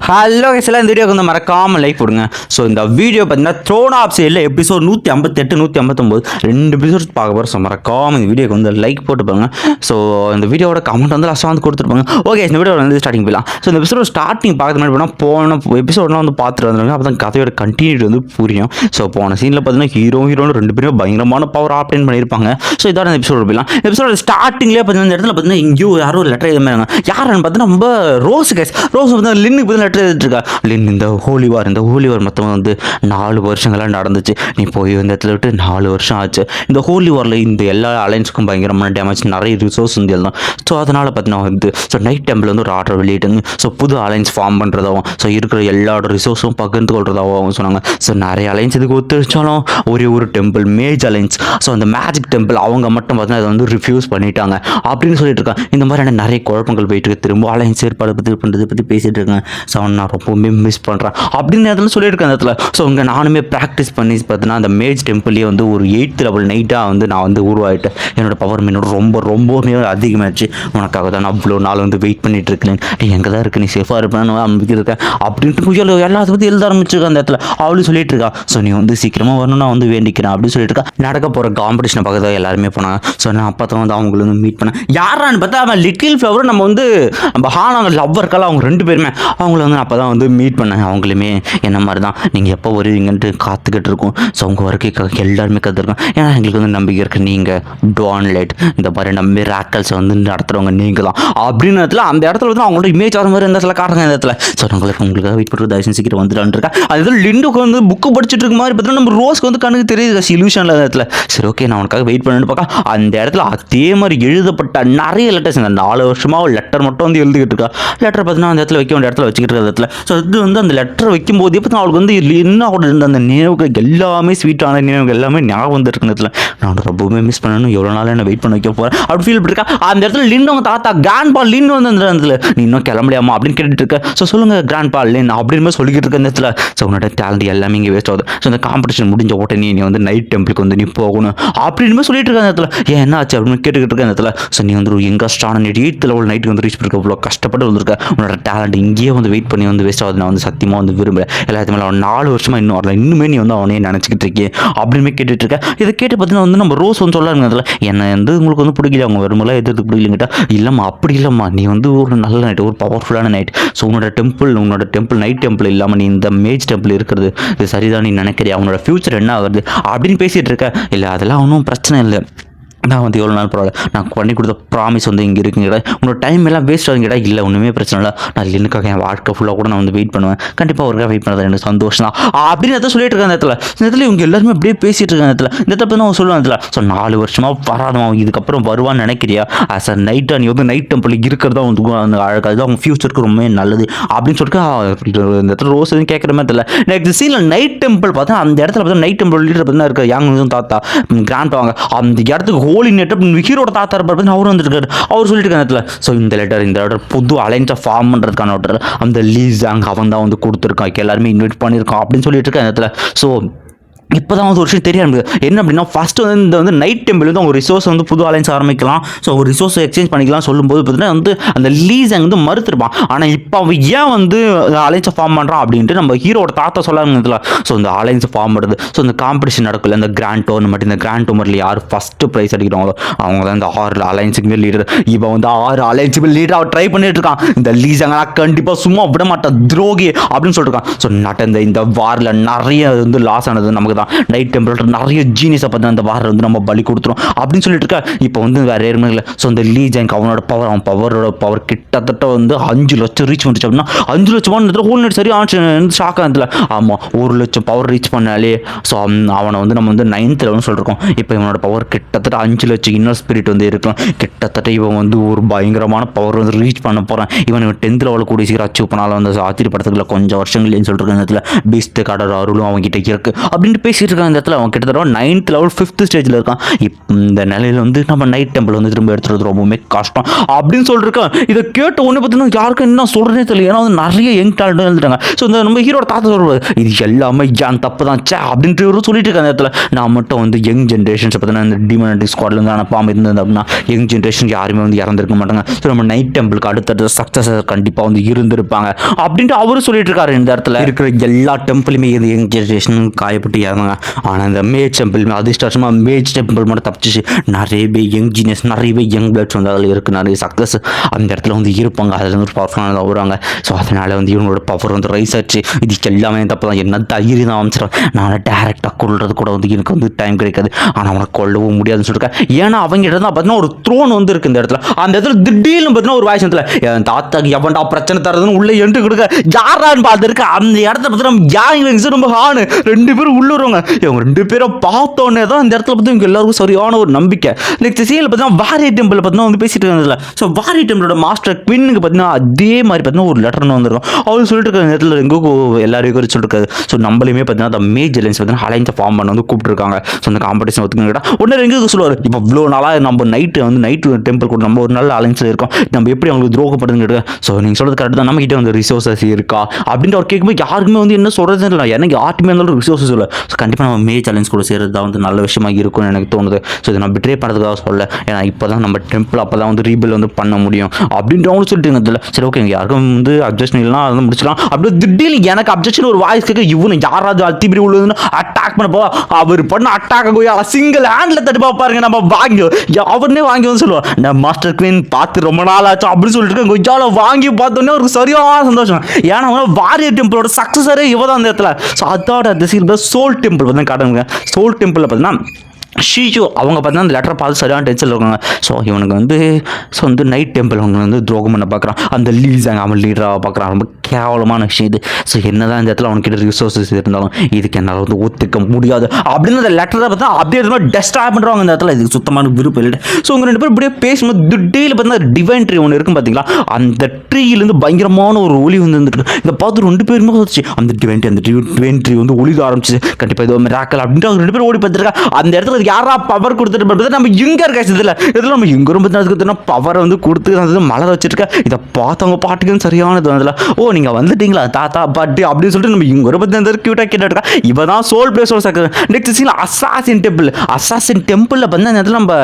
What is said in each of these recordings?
Hello எல்லாம் இந்த வீடியோக்கு வந்து மறக்காமல் லைக் கொடுங்க ஸோ இந்த வீடியோ பார்த்தீங்கன்னா த்ரோன் ஆப் சைடில் எபிசோட் நூற்றி ஐம்பத்தெட்டு நூற்றி ஐம்பத்தொம்போது ரெண்டு எபிசோட் பார்க்க போகிறோம் ஸோ மறக்காமல் இந்த வீடியோக்கு வந்து லைக் போட்டு பாருங்க. ஸோ இந்த வீடியோட கமெண்ட் வந்து லாஸ்ட்டாக வந்து கொடுத்துருப்பாங்க ஓகே இந்த வீடியோ வந்து ஸ்டார்டிங் போயிடலாம். ஸோ இந்த எபிசோட ஸ்டார்டிங் பார்க்கறது மாதிரி போனால் போன எபிசோட்லாம் வந்து பார்த்துட்டு வந்துருங்க. அப்போ தான் கதையோட கண்டினியூட்டி வந்து புரியும். ஸோ போன சீனில் பார்த்தீங்கன்னா ஹீரோ ஹீரோன்னு ரெண்டு பேரும் பயங்கரமான பவர் ஆப்டேன் பண்ணியிருப்பாங்க. ஸோ இதோட இந்த எபிசோட் போயிடலாம். எபிசோட ஸ்டார்டிங்லேயே பார்த்தீங்கன்னா இந்த இடத்துல பார்த்தீங்கன்னா இங்கேயும் யாரோ ஒரு லெட்டர் எழுதி யாருன்னு பார்த்தீங்கன்னா ரொம்ப ரோஸ் கேஸ் ரோஸ் வந்து லின்னு பார்த்தீங்கன்னா லெட்டர் எழுதிட்டுருக்கா. லின் இந்த ஹோலி வார் இந்த ஹோலி வார் மொத்தமாக வந்து நாலு வருஷங்களாக நடந்துச்சு. நீ போய் இந்த இடத்துல விட்டு நாலு வருஷம் ஆச்சு. இந்த ஹோலி வாரில் இந்த எல்லா அலைன்ஸுக்கும் பயங்கரமான டேமேஜ் நிறைய ரிசோர்ஸ் வந்து எல்லாம் ஸோ அதனால் பார்த்தீங்கன்னா வந்து ஸோ நைட் டெம்பிள் வந்து ஒரு ஆர்டர் வெளியிட்டுங்க ஸோ புது அலைன்ஸ் ஃபார்ம் பண்ணுறதாகவும் ஸோ இருக்கிற எல்லாரோட ரிசோர்ஸும் பகிர்ந்து கொள்றதாகவும் சொன்னாங்க. ஸோ நிறைய அலைன்ஸ் இதுக்கு ஒத்துழைச்சாலும் ஒரே ஒரு டெம்பிள் மேஜ் அலைன்ஸ் ஸோ அந்த மேஜிக் டெம்பிள் அவங்க மட்டும் பார்த்தீங்கன்னா அதை வந்து ரிஃப்யூஸ் பண்ணிட்டாங்க. அப்படின்னு சொல்லிட்டு இருக்காங்க. இந்த மாதிரியான நிறைய குழப்பங்கள் போயிட்டு இருக்கு. திரும்ப அலைன்ஸ் ஏற்பாடு பற்றி பண்ணுறது பற்றி பேசிகிட்டு இருக்காங்க. ஸோ நான் ரொம்பவுமே மிஸ் பண்ணுறேன் அப்படின்னு நேரத்தில் சொல்லியிருக்கேன் அந்த இடத்துல. ஸோ இங்கே நானுமே ப்ராக்டிஸ் பண்ணி பார்த்தீங்கன்னா அந்த மேஜ் டெம்பிள்லேயே வந்து ஒரு எயித் லெவல் நைட்டாக வந்து நான் வந்து உருவாயிட்டேன். என்னோட பவர் மீனோட ரொம்ப ரொம்பவுமே அதிகமாகிடுச்சு உனக்காக தான் நான் அவ்வளோ நாள் வந்து வெயிட் பண்ணிட்டு இருக்கேன் நீ எங்கே தான் இருக்கு? நீ சேஃபாக இருப்பேன்னு நம்பிக்கிருக்கேன் அப்படின்ட்டு புயல் எல்லாத்தையும் பற்றி எழுத ஆரம்பிச்சிருக்கேன் அந்த இடத்துல. அவளும் சொல்லிட்டு இருக்கா ஸோ நீ வந்து சீக்கிரமாக வரணும். நான் வந்து வேண்டிக்கிறேன். அப்படின்னு சொல்லிட்டு இருக்கா. நடக்க போகிற காம்படிஷனை பார்க்க எல்லாருமே போனாங்க. ஸோ நான் அப்போ தான் வந்து அவங்கள வந்து மீட் பண்ணேன். யாரான்னு பார்த்தா அவன் லிட்டில் ஃப்ளவர் நம்ம வந்து நம்ம ஹானாங்க லவ்வர்க்கெல்லாம் அவங்க ரெண்டு பேருமே. அவங்கள வந்து அப்போ தான் வந்து மீட் பண்ணேன். அவங்களுமே என்ன மாதிரி தான் நீங்கள் எப்போ வருவீங்கன்ட்டு காத்துக்கிட்டு இருக்கோம். ஸோ அவங்க வரைக்கும் எல்லாருமே கற்றுருக்கோம் ஏன்னா எங்களுக்கு வந்து நம்பிக்கை இருக்குது நீங்கள் டான்லைட் இந்த மாதிரி நம்ம ராக்கல்ஸை வந்து நடத்துகிறவங்க நீங்கள் தான் அப்படின்னு இடத்துல அந்த இடத்துல வந்து அவங்களோட இமேஜ் வர மாதிரி இந்த சில காட்டுறாங்க இந்த இடத்துல. ஸோ உங்களுக்கு உங்களுக்காக வெயிட் பண்ணுறது தயவு சீக்கிரம் வந்துடலான்ருக்கேன் இருக்கா அது லிண்டுக்கு வந்து புக்கு படிச்சுட்டு இருக்க மாதிரி பார்த்தீங்கன்னா நம்ம ரோஸ்க்கு வந்து கண்ணுக்கு தெரியுது சில்யூஷனில் இடத்துல. சரி ஓகே நான் உனக்காக வெயிட் பண்ணிட்டு பார்க்க அந்த இடத்துல அதே மாதிரி எழுதப்பட்ட நிறைய லெட்டர்ஸ் இந்த நாலு வருஷமாக ஒரு லெட்டர் மட்டும் வந்து எழுதிக்கிட்டு இருக்கா. லெட்டர் பார்த்தீங்கன்னா அந்த இடத்துல வைக்க வேண்டிய இடத்துல வச்சுக்கிட்டு இருக்க இடத்துல. ஸோ இது வந்து அந்த லெட்டர் வைக்கும்போது இப்போ அவளுக்கு வந்து என்ன அவளோட இருந்த அந்த நினைவுகள் எல்லாமே ஸ்வீட்டான நினைவுகள் எல்லாமே ஞாபகம் வந்து இடத்துல. நான் ரொம்பவுமே மிஸ் பண்ணணும். எவ்வளோ நாள் என்ன வெயிட் பண்ண வைக்க போகிறேன் அப்படி ஃபீல் இருக்கா? அந்த இடத்துல லின் அவங்க தாத்தா கிராண்ட் பா லின் வந்து அந்த இடத்துல நீ இன்னும் கிளம்பலையாமா அப்படின்னு கேட்டுட்டு இருக்க. ஸோ சொல்லுங்க கிராண்ட் பா லின் அப்படின்னு சொல்லிக்கிட்டு இருக்க இந்த இடத்துல. ஸோ உன்னோட டேலண்ட் எல்லாமே இங்கே வேஸ்ட் ஆகுது. ஸோ அந்த காம்படிஷன் முடிஞ்ச உடனே நீ வந்து நைட் டெம்பிளுக்கு வந்து நீ போகணும். அப்படின்னு சொல்லிட்டு இருக்க அந்த இடத்துல. ஏன் என்ன ஆச்சு? அப்படின்னு கேட்டுக்கிட்டு இருக்க அந்த இடத்துல. ஸோ நீ வந்து ஒரு எங்கஸ்டான நைட் எயித் லெவல் நைட்டுக்கு வந்து ரீச் பண்ணிருக்க. இவ்வளோ கஷ்டப்பட்டு வந்திருக்க. உன்னோட டேலண்ட் இங்கேயே வந்து வெயிட் பண்ணி வந்து வேஸ்ட் ஆகுது. நான் வந்து சத்தியமாக வந்து விரும்புகிறேன் எல்லாத்தையுமே அவன் நாலு வருஷமாக இன்னும் வரல. இன்னுமே நீ வந்து அவனே நினச்சிக்கிட்டு இருக்கே அப்படின்னு கேட்டுட்டு இருக்கேன். இதை கேட்டு பார்த்தீங்கன்னா வந்து நம்ம ரோஸ் வந்து சொல்லாருங்க அதில். என்ன வந்து உங்களுக்கு வந்து பிடிக்கல அவங்க வரும்போது எதிர்த்து பிடிக்கலங்கிட்டா இல்லைம்மா அப்படி இல்லைம்மா. நீ வந்து ஒரு நல்ல நைட் ஒரு பவர்ஃபுல்லான நைட் ஸோ உன்னோட டெம்பிள் உன்னோட டெம்பிள் நைட் டெம்பிள் இல்லாமல் நீ இந்த மேஜ் டெம்பிள் இருக்கிறது. இது சரிதான் நீ நினைக்கிறியா? அவனோட ஃப்யூச்சர் என்ன ஆகுது அப்படின்னு பேசிகிட்டு இருக்க. இல்லை அதெல்லாம் ஒன்றும் பிரச்சனை இல்லை. நான் வந்து எவ்வளோ நாள் பரவாயில்ல. நான் பண்ணி கொடுத்த ப்ராமிஸ் வந்து இங்கே இருக்குங்கடா. உன்னோட டைம் எல்லாம் வேஸ்ட் ஆகுங்கடா இல்லை ஒன்றுமே பிரச்சனை இல்லை. நான் லின்னுக்காக என் வாழ்க்கை ஃபுல்லாக கூட நான் வந்து வெயிட் பண்ணுவேன். கண்டிப்பாக ஒருக்காக வெயிட் பண்ணுறது எனக்கு சந்தோஷம் தான். அப்படின்னு தான் சொல்லிட்டு இருக்காங்க இந்த இடத்துல இந்த இடத்துல இவங்க எல்லாருமே அப்படியே பேசிகிட்டு இருக்காங்க இடத்துல இந்த இடத்துல தான் சொல்லுவாங்க இடத்துல ஸோ நாலு வருஷமாக வராதவன் இதுக்கப்புறம் வருவான்னு நினைக்கிறியா? ஆஸ் அ நைட்டாக நீ வந்து நைட் டெம்பிள் இருக்கிறதா வந்து அந்த அழகாக இது அவங்க ஃபியூச்சருக்கு ரொம்ப நல்லது. அப்படின்னு சொல்லிட்டு இந்த இடத்துல ரோஸ் எதுவும் கேட்குற மாதிரி தெரியல. நெக்ஸ்ட் சீனில் நைட் டெம்பிள் பார்த்தா அந்த இடத்துல பார்த்தா நைட் டெம்பிள் லீடர் பார்த்தா இருக்க யாங் தாத்தா கிராண்ட் வாங்க அந்த இடத்துக்கு ஹோலி நெட் ஹீரோட தாத்தா இருப்பார் அவர் வந்துருக்காரு அவர் சொல்லிட்டு இருக்க இடத்துல ஸோ இந்த லெட்டர் இந்த லெட்டர் புது அலைன்ஸை ஃபார்ம் பண்ணுறதுக்கான லெட்டர் அந்த லீஸ் அங்கே அவன் தான் வந்து கொடுத்துருக்கான் எல்லாருமே இன்வைட் பண்ணியிருக்கான் அப்படின்னு சொல்லிட்டு இருக்க இடத்துல ஸோ இப்போ தான் வந்து ஒரு விஷயம் தெரிய ஆரம்பிக்குது. என்ன அப்படின்னா ஃபஸ்ட்டு வந்து இந்த வந்து நைட் டெம்பிள் வந்து அவங்க ரிசோர்ஸ் வந்து புது அலைன்ஸ் ஆரம்பிக்கலாம். ஸோ ஒரு ரிசோர்ஸ் எக்ஸ்சேஞ்ச் பண்ணிக்கலாம் சொல்லும்போது பார்த்தீங்கன்னா வந்து அந்த லீஸ் வந்து மறுத்துருப்பான். ஆனால் இப்போ அவன் ஏன் வந்து அலைன்ஸை ஃபார்ம் பண்ணுறான் அப்படின்ட்டு நம்ம ஹீரோட தாத்தா சொல்லாங்க ஸோ இந்த அலைன்ஸை ஃபார்ம் பண்ணுறது ஸோ இந்த காம்படிஷன் நடக்கல இந்த கிராண்ட் டோர்னமெண்ட் இந்த கிராண்ட் டோர்னரில் யார் ஃபஸ்ட்டு ப்ரைஸ் அடிக்கிறாங்களோ அவங்க தான் இந்த ஆறு அலைன்ஸுக்குமே லீடர் இப்போ வந்து ஆறு அலைன்ஸுக்குமே லீடர் அவன் ட்ரை பண்ணிட்டு இருக்கான். இந்த லீஸாங்கன்னா கண்டிப்பாக சும்மா விட மாட்டான் துரோகி அப்படின்னு சொல்லிருக்கான் ஸோ நடந்த இந்த வாரில் நிறைய வந்து லாஸ் ஆனது நமக்கு தான் நைட் டெம்பரேச்சர் நிறைய ஜீனியஸை பார்த்து அந்த வாரம் வந்து நம்ம பலி கொடுத்துரும். அப்படின்னு சொல்லிட்டு இருக்கா. இப்போ வந்து வேறு யாருமே இல்லை. ஸோ அந்த லீ ஜேங்க் அவனோட பவர் அவன் பவரோட பவர் கிட்டத்தட்ட வந்து அஞ்சு லட்சம் ரீச் பண்ணிச்சு அப்படின்னா அஞ்சு லட்சம் ஹோல் நெட் சரி ஆச்சு. ஷாக்காக ஆனதுல ஆமாம் ஒரு லட்சம் பவர் ரீச் பண்ணாலே ஸோ அவனை வந்து நம்ம வந்து நைன்த் லெவல்னு சொல்லிருக்கோம். இப்போ இவனோட பவர் கிட்டத்தட்ட அஞ்சு லட்சம் இன்னர் ஸ்பிரிட் வந்து இருக்கலாம். கிட்டத்தட்ட இவன் வந்து ஒரு பயங்கரமான பவர் வந்து ரீச் பண்ண போகிறான் இவன் இவன் டென்த் லெவலில் கூடிய சீக்கிரம் அச்சீவ் பண்ணாலும் வந்து ஆத்திரி படத்துக்குள்ள கொஞ்சம் வருஷங்கள்னு சொல்லிட்டு இருக்க நேரத்தில் பீஸ்ட் கடல் அருளும் அவங்ககிட்ட இருக்கு. அப்படின்ட்டு பேசிகிட்டு இருக்கான் இந்த இடத்துல. அவன் கிட்டத்தட்ட நைன்த் லெவல் ஃபிஃப்த் ஸ்டேஜில் இருக்கான். இப்போ இந்த நிலையில் வந்து நம்ம நைட் டெம்பிள் வந்து திரும்ப எடுத்துறது ரொம்பவுமே கஷ்டம். அப்படின்னு சொல்லிருக்கான். இதை கேட்ட உடனே பார்த்தீங்கன்னா யாருக்கும் என்ன சொல்கிறதே தெரியல. ஏன்னா வந்து நிறைய யங் டேலண்ட் எழுந்துட்டாங்க ஸோ இந்த நம்ம ஹீரோட தாத்தா சொல்கிறது இது எல்லாமே ஏன் தப்பு தான்? சே அப்படின்ட்டு இவரு சொல்லிட்டு இருக்காங்க அந்த இடத்துல. நான் மட்டும் வந்து யங் ஜென்ரேஷன்ஸ் பார்த்தீங்கன்னா இந்த டிமானிட்டி ஸ்குவாட்லேருந்து அனுப்பாமல் இருந்தது அப்படின்னா யங் ஜென்ரேஷன் யாருமே வந்து இறந்துருக்க மாட்டாங்க. ஸோ நம்ம நைட் டெம்பிளுக்கு அடுத்தடுத்த சக்ஸஸ் கண்டிப்பாக வந்து இருந்திருப்பாங்க. அப்படின்ட்டு அவரும் சொல்லிட்டு இருக்காரு இந்த இடத்துல. இருக்கிற எல்லா டெம்பிளுமே இது யங் ஜென்ரேஷன் காயப்பட்டு இறந்தாங்க ஆனால் இந்த மேஜ் டெம்பிள் அதிர்ஷ்டமாக மேஜ் டெம்பிள் மட்டும் தப்பிச்சிச்சு. நிறைய பேர் யங் ஜீனியஸ் நிறைய பேர் யங் பிளட்ஸ் வந்து அதில் இருக்குது நிறைய சக்ஸஸ் அந்த இடத்துல வந்து இருப்பாங்க. அதில் வந்து ஒரு பவர்ஃபுல்லாக வருவாங்க. ஸோ அதனால் வந்து இவங்களோட பவர் வந்து ரைஸ் ஆச்சு. இதுக்கு எல்லாமே தப்பு தான் என்ன தைரியம் தான் அமைச்சிடும் நான் டேரெக்டாக கொள்றது கூட வந்து எனக்கு வந்து டைம் கிடைக்காது. ஆனால் அவனை கொல்லவும் முடியாதுன்னு சொல்லிருக்கேன் ஏன்னா அவங்க இடம் தான் பார்த்தீங்கன்னா ஒரு த்ரோன் வந்து இருக்கு இந்த இடத்துல. அந்த இடத்துல திடீர்னு பார்த்தீங்கன்னா ஒரு வாய்ஸ் இடத்துல என் தாத்தாக்கு எவன்டா பிரச்சனை தரதுன்னு உள்ளே எண்டு கொடுக்க. யாரான்னு பார்த்துருக்கு அந்த இடத்துல பார்த்தீங்கன்னா யாங்க ரொம்ப ஹானு. ரெண்டு பேரும் உள்ள வருவாங்க இவங்க ரெண்டு பேரும் பார்த்தோன்னே தான் இந்த இடத்துல பார்த்து இவங்க எல்லாருக்கும் சரியான ஒரு நம்பிக்கை. நெக்ஸ்ட் சீனில் பார்த்தீங்கன்னா வாரி டெம்பிள் பார்த்தீங்கன்னா வந்து பேசிட்டு இருந்ததில்ல ஸோ வாரி டெம்பிளோட மாஸ்டர் குவின்னுக்கு பார்த்தீங்கன்னா அதே மாதிரி பார்த்தீங்கன்னா ஒரு லெட்டர்னு வந்திருக்கும் அவர் சொல்லிட்டு இருக்கிற நேரத்தில் எங்கோ எல்லாரையும் குறித்து சொல்லிருக்காரு ஸோ நம்மளையுமே பார்த்தீங்கன்னா அந்த மேஜர் அலைன்ஸ் பார்த்தீங்கன்னா அலைன்ஸை ஃபார்ம் பண்ண வந்து கூப்பிட்டுருக்காங்க. ஸோ அந்த காம்படிஷன் ஒத்துக்கிட்டா கேட்டால் உடனே எங்கே சொல்லுவார் இப்போ இவ்வளோ நாளாக நம்ம நைட்டு வந்து நைட்டு டெம்பிள் கூட நம்ம ஒரு நல்ல அலைன்ஸில் இருக்கோம். நம்ம எப்படி அவங்களுக்கு துரோகப்படுதுன்னு கேட்டு ஸோ நீங்கள் சொல்கிறது கரெக்ட் தான். நம்மகிட்ட வந்து ரிசோர்ஸஸ் இருக்கா? அப்படின்ற அவர் கேட்கும்போது யாருக்குமே வந்து என்ன சொல்கிறது இல்லை எனக்கு யாருக்குமே இருந்தாலும் ரிசோர்ஸஸ் இல்லை. ஸோ கண்டிப்பாக நம்ம மேஜ் அலைன்ஸ் கூட சேர்றது தான் வந்து நல்ல விஷயமா இருக்கும்னு எனக்கு தோணுது. ஸோ இதை நான் பிட்ரே பண்ணுறதுக்காக சொல்ல ஏன்னா இப்போ தான் நம்ம டெம்பிள் அப்போ தான் வந்து ரீபில் வந்து பண்ண முடியும். அப்படின்ட்டு அவங்க சொல்லிட்டு இருந்ததில்ல சரி ஓகே யாருக்கும் வந்து அப்ஜெக்ஷன் இல்லைனா அதை முடிச்சிடலாம். அப்படியே திடீர்னு எனக்கு அப்ஜெக்ஷன் ஒரு வாய்ஸ் கேட்க இவனு யாராவது அத்திபிரி உள்ளதுன்னு அட்டாக் பண்ண போவா? அவர் பண்ண அட்டாக் போய் சிங்கிள் ஹேண்டில் தட்டு பாருங்க நம்ம வாங்கி அவர்னே வாங்கி வந்து சொல்லுவார் நான் மாஸ்டர் குவீன் பார்த்து ரொம்ப நாள் ஆச்சு அப்படின்னு சொல்லிட்டு இருக்கேன். கொய்யால வாங்கி பார்த்தோன்னே அவருக்கு சரியான சந்தோஷம். ஏன்னா வாரியர் டெம்பிளோட சக்ஸஸரே இவ தான் அந்த இடத்துல. ஸோ அதோட திசையில் சோல் டெம்பிள் வந்து காட்டுங்க சோல் டெம்பிளில் பார்த்தீங்கன்னா ஷீஜோ அவங்க பார்த்தா அந்த லெட்டரை பார்த்து சரியான டென்ஷனில் இருக்காங்க. ஸோ இவனுக்கு வந்து ஸோ வந்து நைட் டெம்பிள் அவங்க வந்து துரோகம் பண்ண பார்க்குறான். அந்த லீசாங்க அவன் லீடராக பார்க்குறான். ரொம்ப கேவலமான விஷயம் இது ஸோ என்னதான் இந்த இடத்துல அவனுக்கிட்ட ரிசோர்ஸஸ் இருந்தாலும் இதுக்கு என்னால் வந்து ஒத்துக்க முடியாது. அப்படின்னு அந்த லெட்டரை பார்த்தா அப்படியே இருந்தால் டெஸ்டாக பண்ணுறாங்க இந்த இடத்துல. இதுக்கு சுத்தமான விருப்பம் இல்லை ஸோ உங்கள் ரெண்டு பேரும் இப்படியே பேசும்போது திடீர்னு பார்த்தீங்கன்னா டிவைன் ட்ரீ ஒன்று இருக்கும் பார்த்தீங்களா? அந்த ட்ரீலேருந்து பயங்கரமான ஒரு ஒளி வந்து வந்துருக்கு இதை பார்த்து ரெண்டு பேருமே வந்துச்சு அந்த டிவைன் ட்ரீ அந்த டிவைன் ட்ரீ வந்து ஒளிக ஆரம்பிச்சு கண்டிப்பாக ஏதோ மிராக்கல் அப்படின்ட்டு அவங்க ரெண்டு பேரும் ஓடி பார்த்துருக்கா அந்த இடத்துல யாரா பவர் கொடுத்துட்டு நம்ம இங்கே இருக்க இதில் இதில் நம்ம இங்கே ரொம்ப அதுக்கு பவரை வந்து கொடுத்து அது மலர வச்சிருக்க. இதை பார்த்தவங்க பாட்டுக்குன்னு சரியானது அதில் ஓ நீங்கள் வந்துட்டீங்களா? தாத்தா பாட்டு அப்படின்னு சொல்லிட்டு நம்ம இங்கே ரொம்ப அந்த க்யூட்டாக கேட்டுருக்கா இவ தான் சோல் பிளேஸோட சக்க next scene assassin temple assassin டெம்பிளில் வந்து அந்த இடத்துல நம்ம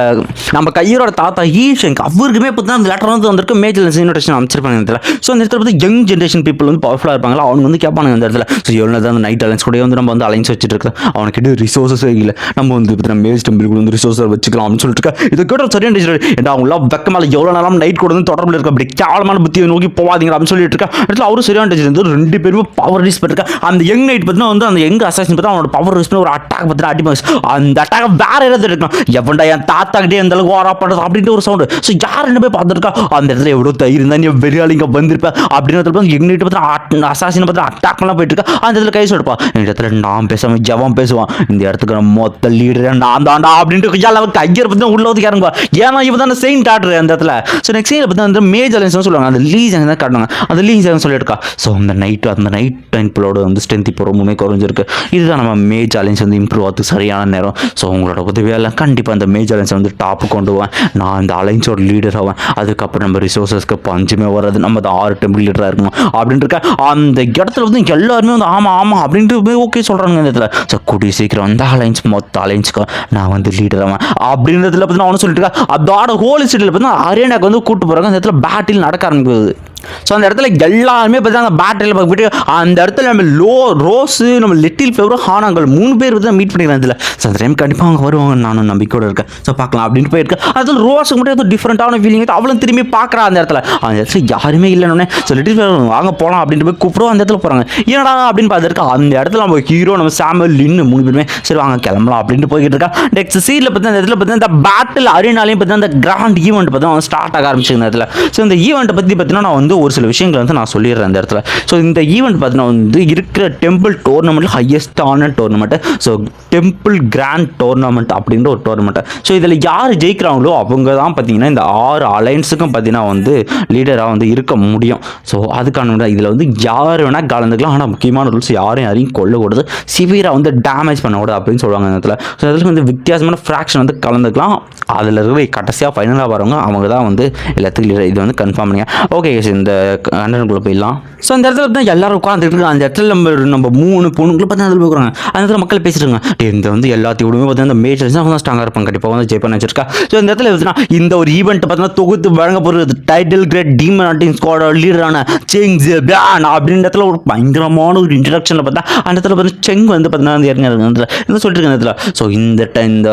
நம்ம கையரோட தாத்தா ஈஷங்க் அவருக்குமே இப்போ தான் அந்த லெட்டர் வந்து வந்திருக்கு. மேஜர் இன்விடேஷன் அமைச்சிருப்பாங்க இந்த இடத்துல. ஸோ அந்த இடத்துல வந்து யங் ஜென்ரேஷன் பீப்புள் வந்து பவர்ஃபுல்லாக இருப்பாங்களா? அவங்க வந்து கேட்பாங்க அந்த இடத்துல. ஸோ எவ்வளோ தான் அந்த நைட் அலைன்ஸ் கூட வந்து நம்ம வந்து அலைன்ஸ் வச்சுட்டு இருக்கோம். அவனுக்கு ரிசோர்ஸஸே இல்லை. நம்ம வந்து நம்ம வேஸ்ட் மேஜ் வந்து ரிசோர்ஸை வச்சுக்கலாம் அப்படின்னு சொல்லிட்டு இருக்கா. இதை கேட்ட சரியான டீச்சர் ஏன்னா அவங்களாம் வெக்க மேலே எவ்வளோ நேரம் நைட் கூட வந்து தொடர்பில் இருக்க? அப்படி கேவலமான புத்தியை நோக்கி போவாதீங்க அப்படின்னு சொல்லிட்டு இருக்கா. இடத்துல அவரும் சரியான டீச்சர் வந்து ரெண்டு பேரும் பவர் ரிலீஸ் பண்ணிருக்கா. அந்த யங் நைட் பார்த்தீங்கன்னா வந்து அந்த யங் அசாசின் பார்த்தா அவனோட பவர் ரிலீஸ் பண்ணி ஒரு அட்டாக் பார்த்தா அடிமாஸ் அந்த அட்டாக் வேற இடத்துல இருக்கணும் எவன்டா என் தாத்தா கிட்டே எந்த அளவுக்கு ஓரா பண்ணுறது அப்படின்ட்டு ஒரு சவுண்டு ஸோ யார் என்ன போய் பார்த்துருக்கா? அந்த இடத்துல எவ்வளோ தைரியம் தான் நீ வெளியால் இங்கே வந்திருப்பேன் அப்படின்னு பார்த்து வந்து யங் நைட் பார்த்தா அசாசின் பார்த்தா அட்டாக் பண்ணலாம் போயிட்டு இருக்கா. அந்த இடத்துல கை சொல்லுப்பா இந்த இடத்துல நான் பேசுவேன் ஜவன் பேசுவான். இந்த இடத்துக்கு மொத்த லீடரே நான் ஆந்தாண்டா அப்படின்ட்டு கையால் அவன் கையர் பற்றி உள்ள வந்து இறங்குவா ஏன்னா இவன் தான் செயின்ட் டாட்ரு அந்த இடத்துல. ஸோ நெக்ஸ்ட் சீனில் பார்த்தா வந்து மேஜ் அலைன்ஸ் சொல்லுவாங்க. அந்த லீஸ் தான் காட்டுவாங்க. அந்த லீஸ் சொல்லியிருக்கா ஸோ அந்த நைட்டு அந்த நைட் டெம்பிளோட வந்து ஸ்ட்ரென்த் இப்போ ரொம்பவுமே குறைஞ்சிருக்கு. இதுதான் நம்ம மேஜ் அலைன்ஸ் வந்து இம்ப்ரூவ் ஆகுது சரியான நேரம். ஸோ உங்களோட உதவியெல்லாம் கண்டிப்பாக அந்த மேஜ் அலைன்ஸ் வந்து டாப்பு கொண்டு போவேன். நான் இந்த அலைன்ஸோட லீடர் ஆவேன். அதுக்கப்புறம் நம்ம ரிசோர்ஸஸ்க்கு பஞ்சுமே வராது. நம்ம அந்த ஆறு டெம்பிள் லீடராக இருக்கணும். அப்படின்ட்டு இருக்க. அந்த இடத்துல வந்து எல்லாருமே வந்து ஆமாம் ஆமாம் அப்படின்ட்டு ஓகே சொல்கிறாங்க இந்த இடத்துல. ஸோ கூடிய சீக்கிரம் அந்த அலைன்ஸ் மொத்த அலைன்ஸ்க்கு நான் வந்து லீடர் ஆவேன். அப்படின்றதுல பார்த்தீங்கன்னா அவனு சொல்லிட்டு இருக்கா அதோட ஹோல் சிட்டியில் பார்த்தீங்கன்னா ஹரியானாக்கு வந்து கூட்டு போகிறாங்க அந்த இடத்துல பேட்டில் நடக்க ஆரம்பிக்குது. ஸோ அந்த இடத்துல எல்லாருமே பார்த்தா அந்த பேட்டரியில் போயிட்டு அந்த இடத்துல நம்ம லோ ரோஸு நம்ம லிட்டில் ஃபேவரும் ஹானாங்கள் மூணு பேர் வந்து மீட் பண்ணிக்கிறேன் இதில். ஸோ அந்த டைம் கண்டிப்பாக அவங்க வருவாங்க நானும் நம்பிக்கையோட இருக்கேன். ஸோ பார்க்கலாம் அப்படின்னு போயிருக்கேன் அதில் ரோஸுக்கு மட்டும் ஏதோ டிஃப்ரெண்ட்டான ஃபீலிங் அவளும் திரும்பி பார்க்குறா அந்த இடத்துல. அந்த இடத்துல யாருமே இல்லைன்னு ஸோ லிட்டில் ஃபேவர் வாங்க போகலாம் அப்படின்ட்டு போய் கூப்பிடுவோம் அந்த இடத்துல போகிறாங்க என்னடா அப்படின்னு பார்த்துருக்கா அந்த இடத்துல நம்ம ஹீரோ நம்ம சாமல் லின்னு மூணு பேருமே சரி வாங்க கிளம்பலாம் அப்படின்ட்டு போய்கிட்டு இருக்கா. நெக்ஸ்ட் சீரில் பார்த்தா அந்த இடத்துல பார்த்தா இந்த பேட்டில் அரினாலையும் பார்த்தா அந்த கிராண்ட் ஈவெண்ட் பார்த்தா ஸ்டார்ட் ஆக ஆரம்பிச்சிருந்த இடத்துல. ஸோ இந்த ஈவெண்ட்டை பற்றி பார்த்தீங்கன்னா நான் வந்து ஒரு சில விஷயங்களை வந்து நான் சொல்லிடுறேன் அந்த இடத்துல. ஸோ இந்த ஈவெண்ட் பார்த்தீங்கன்னா வந்து இருக்கிற டெம்பிள் டோர்னமெண்ட்டில் ஹையஸ்டான tournament so temple grand tournament அப்படின்ற ஒரு டோர்னமெண்ட்டு ஸோ இதில் யார் ஜெயிக்கிறாங்களோ அவங்க தான் பார்த்தீங்கன்னா இந்த ஆறு அலைன்ஸுக்கும் பார்த்தீங்கன்னா வந்து லீடராக வந்து இருக்க முடியும். ஸோ அதுக்கான இதில் வந்து யார் வேணால் கலந்துக்கலாம். ஆனால் முக்கியமான ரூல்ஸ் யாரும் யாரையும் கொள்ளக்கூடாது சிவியராக வந்து டேமேஜ் பண்ணக்கூடாது அப்படின்னு சொல்லுவாங்க இந்த இடத்துல. ஸோ அதில் வந்து வித்தியாசமான ஃப்ராக்ஷன் வந்து கலந்துக்கலாம். அதில் இருக்கிற கடைசியாக ஃபைனலாக வரவங்க அவங்க தான் வந்து எல்லாத்துக்கும் இது வந்து கன்ஃபார்ம் பண்ணுங்க ஓகே இந்த கண்டனுக்குள்ளே போயிடலாம். ஸோ அந்த இடத்துல தான் எல்லாரும் உட்காந்துட்டு இருக்காங்க. அந்த இடத்துல நம்ம நம்ம மூணு பொண்ணுங்களை பார்த்து அதில் போகிறாங்க அந்த இடத்துல மக்கள் பேசிட்டுருங்க இந்த வந்து எல்லாத்தையும் விடுமே பார்த்தீங்கன்னா இந்த மேஜர்ஸ் தான் ஸ்ட்ராங்காக இருப்பாங்க. கண்டிப்பாக வந்து ஜெயிப்பான்னு வச்சிருக்கா ஸோ இந்த இடத்துல பார்த்தீங்கன்னா இந்த ஒரு ஈவெண்ட் பார்த்தீங்கன்னா தொகுத்து வழங்க போகிறது டைட்டில் கிரேட் டீமன் ஆட்டிங் ஸ்குவாடோட லீடரான செங் பியான் அப்படின்ற இடத்துல ஒரு பயங்கரமான ஒரு இன்ட்ரடக்ஷனில் பார்த்தா அந்த இடத்துல பார்த்தீங்கன்னா செங் வந்து பார்த்தீங்கன்னா வந்து இறங்க இடத்துல என்ன சொல்லிட்டு இருக்க இடத்துல. ஸோ இந்த டைம் இந்த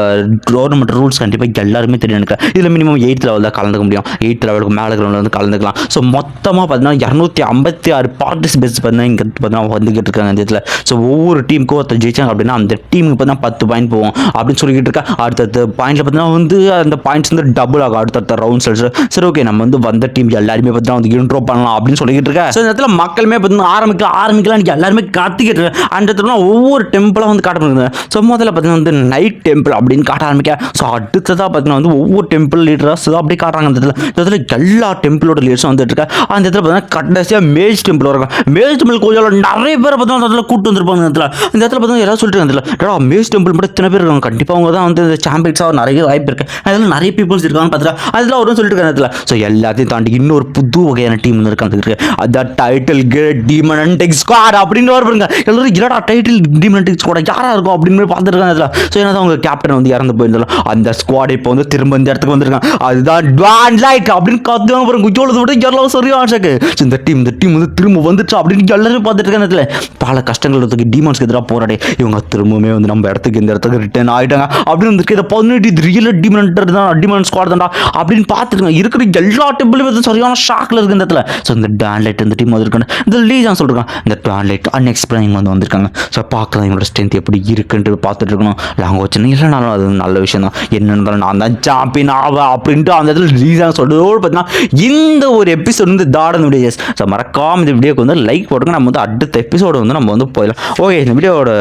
கவர்மெண்ட் ரூல்ஸ் கண்டிப்பாக எல்லாருமே தெரியும் எனக்கு இதில் மினிமம் எயித் லெவல் தான் கலந்துக்க முடியும். எயித் லெவலுக்கு மேலே இருக்கிறவங்க வந்து கலந்துக்கலாம். ஸோ மொத்த மொத்தமாக பார்த்தீங்கன்னா இரநூத்தி ஐம்பத்தி ஆறு பார்ட்டிசிபேட்ஸ் பார்த்தீங்கன்னா இங்கே பார்த்தீங்கன்னா வந்துக்கிட்டு இருக்காங்க இந்த இடத்துல ஸோ ஒவ்வொரு டீமுக்கும் ஒருத்தர் ஜெயிச்சாங்க அப்படின்னா அந்த டீமுக்கு பார்த்தீங்கன்னா பத்து பாயிண்ட் போவோம் அப்படின்னு சொல்லிக்கிட்டு இருக்கா. அடுத்தடுத்த பாயிண்ட்டில் பார்த்தீங்கன்னா வந்து அந்த பாயிண்ட்ஸ் வந்து டபுள் ஆகும். அடுத்தடுத்த ரவுண்ட்ஸ் சரி ஓகே நம்ம வந்து வந்த டீம் எல்லாருமே பார்த்தீங்கன்னா வந்து இன்ட்ரோ பண்ணலாம் அப்படின்னு சொல்லிக்கிட்டு இருக்கேன் ஸோ இந்த இடத்துல மக்களுமே பார்த்தீங்கன்னா ஆரம்பிக்கலாம். ஆரம்பிக்கலாம் எல்லாருமே காத்துக்கிட்டு இருக்கேன் அந்த இடத்துல ஒவ்வொரு டெம்பிளாக வந்து காட்ட முடியுது. ஸோ முதல்ல பார்த்தீங்கன்னா வந்து நைட் டெம்பிள் அப்படின்னு காட்ட ஆரம்பிக்க. ஸோ அடுத்ததாக பார்த்தீங்கன்னா வந்து ஒவ்வொரு டெம்பிள் லீடர்ஸ் அப்படியே காட்டுறாங்க அந்த இடத்துல. இந்த இடத்துல எல்லா டெம்பிளோட லீடர்ஸும் வந்துட்டு இருக்கா அந்த இடத்துல பார்த்தீங்கன்னா கடைசியாக மேஜ் டெம்பிள் வரும். மேஜ் டெம்பிள் கோயிலில் நிறைய பேர் பார்த்தீங்கன்னா அந்த இடத்துல கூட்டு வந்திருப்பாங்க அந்த இடத்துல. அந்த இடத்துல பார்த்தீங்கன்னா யாராவது சொல்லிட்டு இருக்காங்க இடத்துல. மேஜ் டெம்பிள் மட்டும் இத்தனை பேர் இருக்காங்க. கண்டிப்பாக அவங்க தான் வந்து இந்த சாம்பியன்ஸாக நிறைய வாய்ப்பு இருக்கு. அதில் நிறைய பீப்புள்ஸ் இருக்காங்க பார்த்துட்டு அதில் அவரும் சொல்லிட்டு இருக்காங்க இடத்துல. ஸோ எல்லாத்தையும் தாண்டி இன்னொரு புது வகையான டீம் வந்து இருக்காங்க இருக்கு. அதான் title great demon and tech squad அப்படின்னு வருவாங்க எல்லாரும் இல்லடா title demon and tech squad யாராக இருக்கும் அப்படின்னு பார்த்துருக்காங்க அதில் ஸோ ஏன்னா அவங்க கேப்டன் வந்து இறந்து போயிருந்தாலும் அந்த ஸ்குவாட் இப்போ வந்து திரும்ப இந்த இடத்துக்கு வந்திருக்காங்க. அதுதான் டான் லைட் அப்படின்னு கத்துவாங்க பாருங்க. குஜோலது விட எல்லாம் சரியா ஆஷாக்கு இந்த டீம் இந்த டீம் வந்து திரும்ப வந்துச்சா அப்படின்னு எல்லாரும் பார்த்துட்டு இருக்க நேரத்தில் பல கஷ்டங்கள் தூக்கி டீமன்ஸ்க்கு எதிராக போராடி இவங்க திரும்பவுமே வந்து நம்ம இடத்துக்கு இந்த இடத்துக்கு ரிட்டர்ன் ஆகிட்டாங்க அப்படின்னு வந்து இதை பதினெட்டு இது ரியல் டீமன் தான் டீமன் ஸ்குவாட் தான்டா அப்படின்னு பார்த்துருங்க இருக்கிற எல்லா டீம்லையும் வந்து சரியான ஷாக்கில் இருக்கு இந்த இடத்துல ஸோ இந்த டேன்லைட் இந்த டீம் வந்திருக்காங்க. இந்த லீஜான் சொல்லிருக்காங்க. இந்த டேன்லைட் அன்எக்ஸ்பிளைன் வந்து வந்திருக்காங்க. ஸோ பார்க்கலாம் இவங்களோட ஸ்ட்ரென்த் எப்படி இருக்குன்ட்டு பார்த்துட்டு இருக்கணும். லாங்குவேஜ் இல்லைனாலும் அது நல்ல விஷயம் தான். என்ன நான் தான் சாம்பியன் ஆவேன் அப்படின்ட்டு அந்த இடத்துல லீஜான் சொல்றதோடு பார்த்தீங்கன்னா இந்த ஒரு எபிசோட் வந்து தாடன் வீடியோஸ் ஸோ மறக்காமல் இந்த வீடியோக்கு வந்து லைக் போட்டுங்க. நம்ம வந்து அடுத்த எபிசோடு வந்து நம்ம வந்து போயிடலாம். ஓகே இந்த வீடியோட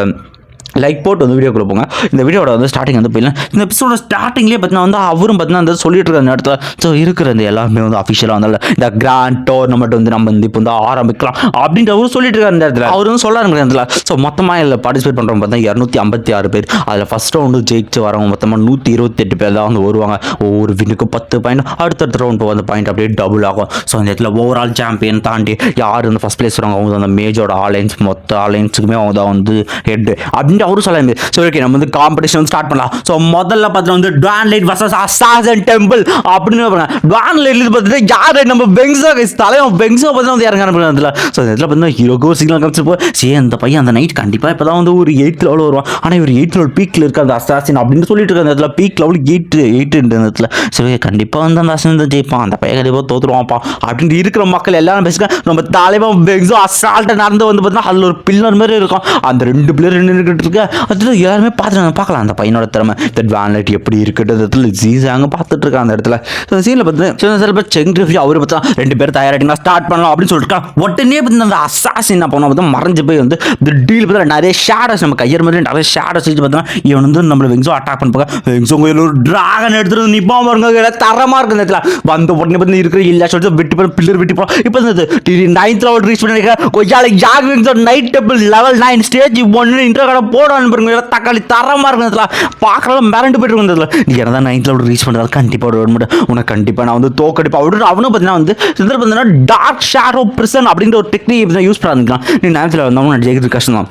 லைக் போட்டு வந்து வீடியோ போங்க. இந்த வீடியோட வந்து ஸ்டார்டிங் வந்து போயிடலாம் இந்த எபிசோட ஸ்டார்டிங்லேயே பார்த்தீங்கன்னா வந்து அவரும் பார்த்தீங்கன்னா அந்த சொல்லிட்டு இருக்க அந்த ஸோ இருக்கிற இந்த எல்லாருமே வந்து அஃபிஷியலாக வந்தால இந்த கிராண்ட் டோர்னமெண்ட் வந்து நம்ம வந்து இப்போ வந்து ஆரம்பிக்கலாம் அப்படின்ற அவரும் சொல்லிட்டு இருக்காரு இந்த இடத்துல. அவர் வந்து சொல்ல இருக்கிற இடத்துல. ஸோ மொத்தமாக இதில் பார்ட்டிசிபேட் பண்ணுறவங்க பார்த்தா இரநூத்தி ஐம்பத்தி ஆறு பேர். அதில் ஃபஸ்ட் ரவுண்டு ஜெயிச்சு வரவங்க மொத்தமாக நூற்றி இருபத்தெட்டு பேர் தான் வந்து வருவாங்க. ஒவ்வொரு வின்னுக்கும் பத்து பாயிண்ட் அடுத்தடுத்த ரவுண்ட் வந்து பாயிண்ட் அப்படியே டபுள் ஆகும். ஸோ அந்த இடத்துல ஓவரால் சாம்பியன் தாண்டி யார் வந்து ஃபஸ்ட் பிளேஸ் வராங்க அவங்க அந்த மேஜோட ஆலைன்ஸ் மொத்த ஆலைன்ஸுக்குமே அவங்க தான் வந்து ஹெட் அப்படின்ட்டு அவரும் சொல்ல ஸோ ஓகே நம்ம வந்து காம்படிஷன் வந்து ஸ்டார்ட் பண்ணலாம். ஸோ முதல்ல பார்த்தீங்கன்னா வந்து dawn light versus assassin temple அப்படின்னு பாருங்க டான் லைட்ல பார்த்துட்டு யார்? நம்ம பெங்ஸோ கைஸ் தலைவன் பெங்ஸோ பார்த்தீங்கன்னா வந்து இறங்க ஆரம்பிக்கிறாங்க ஸோ இதில் பார்த்தீங்கன்னா பார்த்தீங்கன்னா ஒரு சிக்னல் கிடச்சிருப்போம் சரி அந்த பையன் அந்த நைட் கண்டிப்பாக இப்போ தான் வந்து ஒரு எயித் லெவல் வருவான். ஆனால் இவர் எயித் லெவல் பீக்கில் இருக்க அந்த அசாசின் அப்படின்னு சொல்லிட்டு இருக்க அந்த இடத்துல பீக் லெவல் எயிட் எயிட் இந்த இடத்துல. சரி கண்டிப்பாக வந்து அந்த அசாசின் தான் ஜெயிப்பான். அந்த பையன் கண்டிப்பாக தோத்துருவான்ப்பா அப்படின்னு இருக்கிற மக்கள் எல்லாரும் பேசுங்க. நம்ம தலைவன் பெங்ஸோ அசால்ட்டை நடந்து வந்து பார்த்தீங்கன்னா அதில் ஒரு பில்லர் மாதிரி இருக்கும். அந்த ரெண்டு பில்லர் ரெண்டு நின்றுக்கிட்டு இருக்க அது எல்லாருமே பார்த்துட்டு பார்க்கலாம் அந்த பையனோட திறமை. தட் வேன்லைட் எப்படி இருக்குன்ற இடத்துல ஜீசாங்க பார்த்துட்டு இருக்கான் அந்த இடத்துல. ஸோ சீனில் பார்த்து சில பேர் செங் ரிஃப்யூ அவர் பார்த்தா ரெண்டு பேர் தயாராகிட்டீங்கன்னா ஸ்டார்ட் பண்ணலாம் அப்படின்னு சொல்லிட்டு உடனே பார்த்து அந்த அசாஸ் என்ன பண்ணோம் பார்த்தா மறைஞ்சு போய் வந்து இந்த டீல் பார்த்தா நிறைய ஷேடோஸ் நம்ம கையர் மாதிரி நிறைய ஷேடோஸ் வச்சு பார்த்தா இவன் வந்து நம்மளை வெங்ஸோ அட்டாக் பண்ண வெங்ஸோ கோயில் ஒரு டிராகன் எடுத்துட்டு நிப்பா நிப்பாம பாருங்க தரமாக இருக்கு இந்த இடத்துல. வந்த உடனே பார்த்து இருக்கிற எல்லா ஷோட்ஸும் விட்டு போய் பில்லர் விட்டு போகிறோம் இப்போ இந்த நைன்த் லெவல் ரீச் பண்ணி கொய்யால யார் knight temple level nine stage ஒன்று இன்டர் கடை போடான்னு பாருங்க தக்காளி தரமாக இருக்கிறதுல பார்க்கலாம் மிரண்டு போயிட்டு இருந்ததுல நீ என்ன நைன்த்தில் லெவல் ரீச் பண்ணுறது கண்டிப்பாக ஒரு மாட்டேன் உனக்கு கண்டிப்பாக நான் வந்து தோக்கடிப்பா. அப்படின்னு அவனும் பார்த்தீங்கன்னா வந்து இதில் பார்த்தீங்கன்னா டார்க் ஷேரோ பிரிசன் அப்படின்ற ஒரு டெக்னிக் யூஸ் பண்ணிக்கலாம் நீ நைன்த்தில் வந்தவங்க நான் ஜெயிக்கிறது கஷ்டம் தான்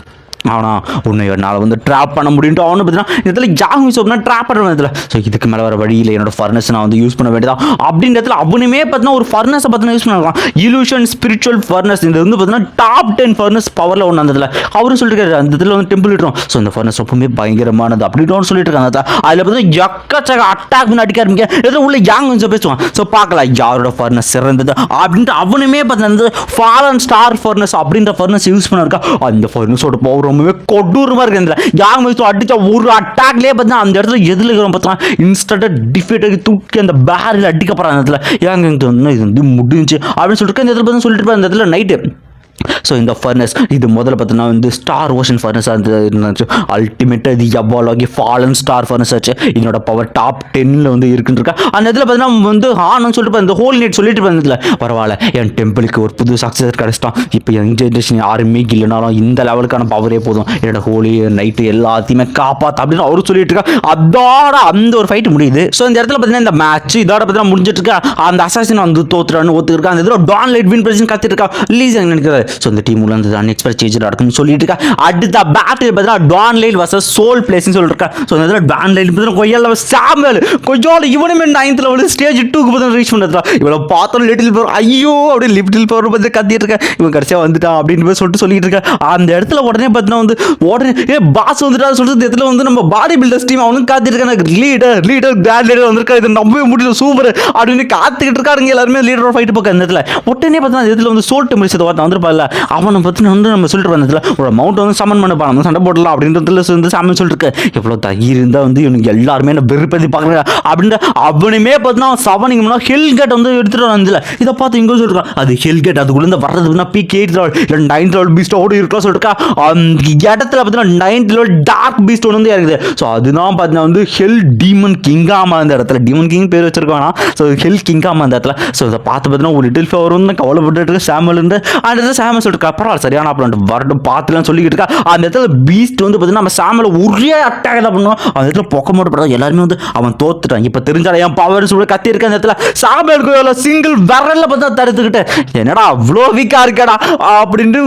ஆனால் உன்னை என்னால் வந்து ட்ராப் பண்ண முடியும்ட்டு அவனு பார்த்தீங்கன்னா இடத்துல ஜாங் யூஸ் அப்படின்னா ட்ராப் பண்ணுவேன் இதில் ஸோ இதுக்கு மேலே வர வழியில் என்னோட ஃபர்னஸ் நான் வந்து யூஸ் பண்ண வேண்டியதாக அப்படின்ற இடத்துல அவனுமே பார்த்தீங்கன்னா ஒரு ஃபர்னஸை பார்த்தீங்கன்னா யூஸ் பண்ணலாம். இலூஷன் ஸ்பிரிச்சுவல் ஃபர்னஸ் இது வந்து பார்த்தீங்கன்னா டாப் டென் ஃபர்னஸ் பவரில் ஒன்று அந்த இதில் அவரும் சொல்லிட்டு அந்த இதில் வந்து டெம்பிள் விட்டுரும் ஸோ இந்த ஃபர்னஸ் ரொம்பவுமே பயங்கரமானது அப்படின்னு சொல்லிட்டு இருக்காங்க அதில் அதில் பார்த்தீங்கன்னா எக்கச்சக்க அட்டாக் பண்ணி அடிக்க ஆரம்பிக்க இதில் உள்ள யாங் கொஞ்சம் பேசுவான். ஸோ பார்க்கலாம் யாரோட ஃபர்னஸ் சிறந்தது அப்படின்ட்டு அவனுமே பார்த்தீங்கன்னா ஃபாலன் ஸ்டார் ஃபர்னஸ் அப்படின்ற ஃபர்னஸ் யூஸ் பண்ணிருக்கா அந்த ஃபர்னஸோட பவர் ரொம்பவே கொடூரமாக இருக்குது இந்த யாங் மைசூர் அடித்த ஒரு அட்டாக்லேயே பார்த்தீங்கன்னா அந்த இடத்துல எதில் இருக்கிறோம் பார்த்தீங்கன்னா இன்ஸ்டண்ட்டாக டிஃபீட் ஆகி தூக்கி அந்த பேரில் அடிக்க போகிறாங்க அந்த இடத்துல. ஏங்க இது வந்து இது வந்து முடிஞ்சு அப்படின்னு சொல்லிட்டு இந்த இடத்துல பார்த்து சொல்லிட்டு இருப்பாங்க. அந்த இடத்துல நைட்டு ஸோ இந்த ஃபர்னஸ் இது முதல்ல பார்த்தீங்கன்னா வந்து ஸ்டார் ஓஷன் ஃபர்னஸ் அந்த இருந்துச்சு. அல்டிமேட்டாக இது எவால் ஃபாலன் ஸ்டார் ஃபர்னஸ் ஆச்சு. இதனோட பவர் டாப் டென்னில் வந்து இருக்குன்னு இருக்கா அந்த இடத்துல பார்த்தீங்கன்னா வந்து ஹானு சொல்லிட்டு இந்த ஹோல் நைட் சொல்லிட்டு இருந்ததுல பரவாயில்ல என் டெம்பிளுக்கு ஒரு புது சக்ஸஸ் கிடச்சிட்டான். இப்போ என் ஜென்ரேஷன் யாருமே இல்லைனாலும் இந்த லெவலுக்கான பவரே போதும். என்னோட ஹோலி நைட்டு எல்லாத்தையுமே காப்பாற்று அப்படின்னு அவரும் சொல்லிட்டு இருக்கா அதோட அந்த ஒரு ஃபைட் முடியுது. ஸோ இந்த இடத்துல பார்த்தீங்கன்னா இந்த மேட்ச் இதோட பார்த்தீங்கன்னா முடிஞ்சிட்டு இருக்கா. அந்த அசாசின் வந்து தோத்துறான்னு ஒத்துருக்கா அந்த இதில் டான் லைட் வின் பிரச்சனை கத்திட்டு இருக்கா. லீஸ் நினைக்கிறாரு ஸோ இந்த டீம் உள்ள அந்த அன்எக்ஸ்பெக்ட் சேஞ்ச் நடக்கும்னு சொல்லிட்டு இருக்கா அடுத்த பேட்டில் பார்த்தீங்கன்னா டான் லைட் வர்சஸ் சோல் பிளேஸ்னு சொல்லிட்டு ஸோ அந்த இதில் டான் லைட் பார்த்தீங்கன்னா கொய்யால சாம்பல். கொஞ்சம் இவனுமே நைன்த் லெவல் ஸ்டேஜ் டூக்கு பார்த்தீங்கன்னா ரீச் பண்ணுறா இவ்வளோ பார்த்தோம் லிட்டில் பவர் ஐயோ அப்படியே லிட்டில் பவர் பார்த்து கத்திட்டு இருக்கா. இவன் கடைசியாக வந்துட்டான் அப்படின்னு போய் சொல்லிட்டு சொல்லிட்டு இருக்கா. அந்த இடத்துல உடனே பார்த்தீங்கன்னா வந்து உடனே ஏ பாஸ் வந்துட்டா சொல்லிட்டு இந்த இடத்துல வந்து நம்ம பாடி பில்டர்ஸ் டீம் அவனுக்கு காத்துட்டு லீடர் லீடர் கிராண்ட் லீடர் வந்திருக்கா. இது நம்பவே முடியல. சூப்பர் அப்படின்னு காத்துக்கிட்டு இருக்காருங்க எல்லாருமே. லீடர் ஃபைட் பார்க்க இந்த இடத்துல. உடனே பார்த்தீங்கன்னா இந்த இடத்துல வந்து சோல்ட்டு முடிச்சது ஒருத்தன் பரவாயில்ல அவனை பற்றி வந்து நம்ம சொல்லிட்டு வந்ததுல ஒரு மவுண்ட் வந்து சமன் பண்ண நம்ம சண்டை போடலாம் அப்படின்றதுல வந்து சாமி சொல்லிட்டு இருக்கு எவ்வளோ தயிர் இருந்தால் வந்து இவனுக்கு எல்லாருமே என்ன வெறுப்பதி பார்க்குற அப்படின்ற அவனுமே பார்த்தீங்கன்னா ஹெல் ஹெல்கேட் வந்து எடுத்துகிட்டு வந்ததுல இதை பார்த்து இங்கே சொல்லிருக்கான் அது ஹெல்கேட் அதுக்குள்ள வர்றதுன்னா பி எயிட் லெவல் இல்லை நைன்த் லெவல் பீஸ்ட் ஓடி இருக்கலாம் சொல்லிருக்கா. அந்த இடத்துல பார்த்தீங்கன்னா நைன்த் லெவல் டார்க் பீஸ்ட் ஒன்று வந்து இறங்குது. ஸோ அதுதான் பார்த்தீங்கன்னா வந்து ஹெல் டீமன் கிங்காமா அந்த இடத்துல. டீமன் கிங் பேர் வச்சிருக்கானா ஸோ ஹெல் கிங்காமா அந்த இடத்துல. ஸோ இதை பார்த்து பார்த்தீங்கன்னா ஒரு லிட்டில் ஃபேவர் வந்து கவலைப்பட்டு இருக்கு சாமல் இருந்து அந்த சாமல் சொல்லிட்டு அப்புறம் பரவாயில்ல சரியான அப்புறம் வரட்டும் பார்த்துலாம் சொல்லிக்கிட்டு இருக்கா. அந்த இடத்துல பீஸ்ட் வந்து பார்த்தீங்கன்னா நம்ம சாமலை ஒரே அட்டாக் தான் பண்ணுவோம் அந்த இடத்துல பொக்க மட்டும் எல்லாருமே வந்து அவன் தோத்துட்டான். இப்போ தெரிஞ்சால என் பவர்னு சொல்லி கத்திருக்க அந்த இடத்துல சாமலுக்கு சிங்கிள் விரல்ல பார்த்தா தடுத்துக்கிட்டு என்னடா அவ்வளோ வீக்காக இருக்கடா அப்படின்ட்டு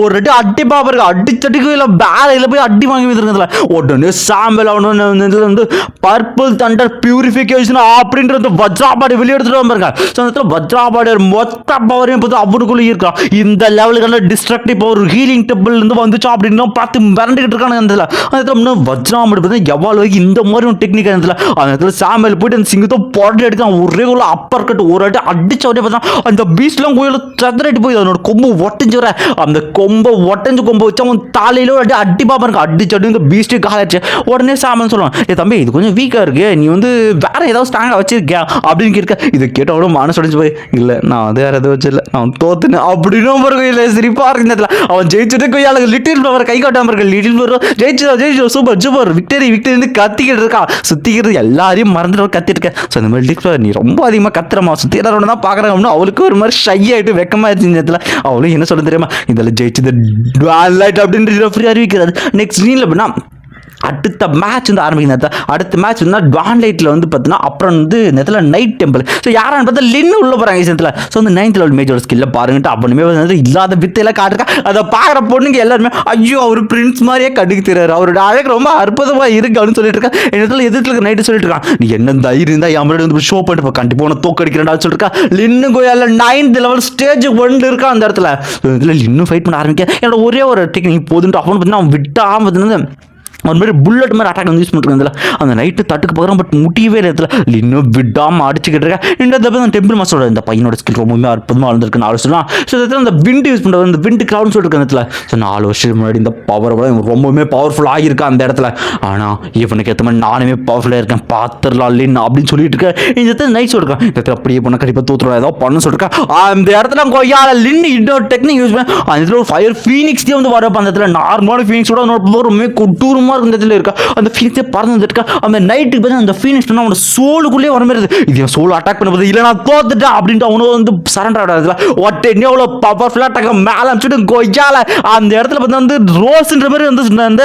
ஒரு ரெட்டு அடி பாப்பா அடிச்சடிக்கு இல்லை பேலையில் போய் அடி வாங்கி வந்துருக்கிறதுல உடனே சாம்பல் அவனு இதில் வந்து பர்பிள் தண்டர் பியூரிஃபிகேஷன் அப்படின்றது வஜ்ராபாடி வெளியே எடுத்துட்டு வந்திருக்காங்க ஸோ அந்த இடத்துல வஜ்ராபாடியர் மொத்த பவரையும் பார்த்து அவனுக்குள்ளே இருக்கான். இந்த லெவலுக்கான டிஸ்ட்ரக்டிவ் ஒரு ஹீலிங் டெம்பிள் இருந்து வந்துச்சா அப்படின்னு பார்த்து மிரண்டுகிட்டு இருக்காங்க அந்த இடத்துல அந்த இடத்துல இன்னும் வஜ்ராபாடி எவ்வளோ இந்த மாதிரி ஒரு டெக்னிக் அந்த இடத்துல அந்த இடத்துல சாமியில் போயிட்டு அந்த சிங்கத்தை போட்டு எடுக்கலாம் ஒரே உள்ள அப்பர் கட் ஒரு அடி அடிச்ச உடனே பார்த்தா அந்த பீச்லாம் கோயில சதுரட்டி போய் அதனோட கொம்பு ஒட்டஞ்சு வர. அந்த கொம்பை ஒட்டஞ்சு கொம்பை வச்சு அவன் தலையில ஒரு அடி அடி பாப்பாருங்க அடிச்சு அடி இந்த பீஸ்ட்டு காலாச்சு உடனே சாமின்னு சொல்லுவான் ஏ தம்பி இது கொஞ்சம் வீக்காக இருக்கு. நீ வந்து வேற ஏதாவது ஸ்ட்ராங்காக வச்சிருக்கியா? அப்படின்னு கேட்க இதை கேட்டவனும் மனசு உடஞ்சு போய் இல்லை நான் வந்து வேற எதுவும் வச்சிடல. நான் தோத்துனேன் அப்படின்னும் பாருங்க இல்லை சிரிப்பா இருக்கு இந்த அவன் ஜெயிச்சுட்டு கொய்யால லிட்டில் பவர் கை காட்டாம இருக்க. லிட்டில் பவர் ஜெயிச்சு ஜெயிச்சு சூப்பர் சூப்பர் விக்டரி விக்டரி கத்திக்கிட்டு இருக்கா. சுத்திக்கிறது எல்லாரையும் மறந்துட்டு கத்திட்டு இருக்கேன். ஸோ இந்த மாதிரி லிட்டில் நீ ரொம்ப அதிகமாக கத்துறமா சுற்றி எல்லாரோட தான் பார்க்குறாங்க அப்படின்னு அவளுக்கு ஒரு மாதிரி ஷை ஆகிட்டு வெக்கமாக இருந்துச்சு இந்த அவளும் என்ன சொல்ல தெரியுமா? இதில் ஜெயிச்சது லைட் அப்படின்னு ஃப்ரீ அறிவிக்கிறாரு. நெக்ஸ்ட் சீனில் அப்படின்னா அடுத்த மேட்ச் வந்து ஆரம்பிக்கிறது நேரத்தில் அடுத்த மேட்ச் வந்து டான் லைட்டில் வந்து பார்த்தீங்கன்னா அப்புறம் வந்து நேரத்தில் நைட் டெம்பிள் ஸோ யாரான்னு பார்த்தா லின்னு உள்ள போகிறாங்க இடத்துல. ஸோ வந்து நைன்த் லெவல் மேஜோட ஸ்கில்ல பாருங்கட்டு அப்பனுமே வந்து இல்லாத வித்தையெல்லாம் காட்டுறா அதை பார்க்குற பொண்ணுங்க எல்லாருமே ஐயோ அவர் பிரின்ஸ் மாதிரியே கண்டுக்கு தெரியாரு அவரோட அழகு ரொம்ப அற்புதமாக இருக்கு அப்படின்னு சொல்லிட்டு இருக்கா. இடத்துல எதிர்த்து நைட்டு சொல்லிட்டு இருக்கான் நீ என்ன தைரியம் இருந்தால் என் முன்னாடி வந்து ஷோ பண்ணிட்டு கண்டிப்பாக உன தோக்கடிக்கிறேன்டா சொல்லிட்டு இருக்கா. லின்னு கோயால நைன்த் லெவல் ஸ்டேஜ் ஒன்று இருக்கா அந்த இடத்துல. இதில் இன்னும் ஃபைட் பண்ண ஆரம்பிக்க. என்னோட ஒரே ஒரு டெக்னிக் போதுன்ட்டு அவனு பார்த்தீங்கன்னா அவன் விட்டாமல் பார்த்தீங்கன்னா ஒரு மாதிரி புல்லட் மாதிரி அட்டாக் வந்து யூஸ் பண்ணுறாங்க அந்த நைட்டு தட்டுக்கு பார்க்குறோம் பட் முடியவே இல்லை இடத்துல இன்னும் விடாமல் அடிச்சுக்கிட்டு இருக்கேன் இந்த தப்பு அந்த டெம்பிள் மாஸ்டரோட இந்த பையனோட ஸ்கில் ரொம்பவுமே அற்புதமாக வளர்ந்துருக்குன்னு நாலு சொல்லலாம் ஸோ இடத்துல அந்த விண்டு யூஸ் பண்ணுறது அந்த விண்டு கிரவுண்ட் சொல்லிட்டு இடத்துல. ஸோ நாலு வருஷத்துக்கு முன்னாடி இந்த பவர் ரொம்பவுமே பவர்ஃபுல் ஆகியிருக்கா அந்த இடத்துல. ஆனால் இவனுக்கு ஏற்ற மாதிரி நானுமே பவர்ஃபுல்லாக இருக்கேன். பார்த்துடலாம் இல்லைன்னு அப்படின்னு சொல்லிட்டு இருக்கேன் இந்த இடத்துல நைட் சொல்லிருக்கேன் இந்த இடத்துல அப்படியே பண்ண கண்டிப்பாக தூத்துறோம் ஏதோ பண்ண சொல்லிருக்கேன் அந்த இடத்துல கொய்யால லின்னு இன்னொரு டெக்னிக் யூஸ் பண்ணேன் அந்த இடத்துல ஒரு ஃபயர் ஃபீனிக்ஸ்டே வந்து வரப்போ அந்த இடத்துல. நார்மலான ஃபீனிக்ஸோட பயங்கரமாக கொட்டூரமாக இருந்த இதில் இருக்கா அந்த ஃபீனிக்ஸே பறந்து வந்துருக்கா அந்த நைட்டுக்கு பார்த்து அந்த ஃபீனிக்ஸ் அவனோட சோலுக்குள்ளேயே வர மாதிரி இருக்கு. இது சோல் அட்டாக் பண்ண போது இல்லை நான் தோத்துட்டேன் அப்படின்ட்டு அவனும் வந்து சரண்டர் ஆடாதுல ஒட்டே எவ்வளோ பவர்ஃபுல்லாக அட்டாக் மேலே அனுப்பிச்சுட்டு கொய்யால. அந்த இடத்துல பார்த்தா வந்து ரோஸ்ன்ற மாதிரி வந்து அந்த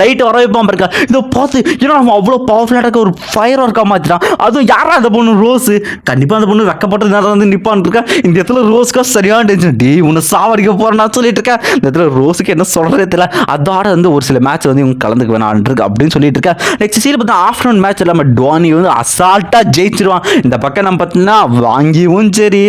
லைட் வர வைப்பான் பாருக்கா இதை பார்த்து ஏன்னா நம்ம அவ்வளோ பவர்ஃபுல்லாக இருக்க ஒரு ஃபயர் ஒர்க்காக மாற்றிட்டான் அதுவும் யாரா அந்த பொண்ணு? ரோஸு கண்டிப்பாக அந்த பொண்ணு வெக்கப்பட்டு நேரம் வந்து நிற்பான் இருக்கா? இந்த இடத்துல ரோஸ்க்கா சரியான டென்ஷன் டே உன்னை சாவடிக்க போகிறேன்னு சொல்லிட்டு இருக்கேன். இந்த இடத்துல ரோஸுக்கு என்ன சொல்கிறதே தெரியல. அதோட வந்து ஒரு சில மேட்ச் வந்து இவங்க கலந்துக்க வேணாம் இருக்கு அப்படின்னு சொல்லிட்டு இருக்கேன் நெக்ஸ்ட் சீல் பார்த்தா ஆஃப்டர்நூன் மேட்ச் இல்லாமல் டோனி வந்து அசால்ட்டாக ஜெயிச்சிருவான். இந்த பக்கம் நம்ம பார்த்தீங்கன்னா வாங்கியும் சரி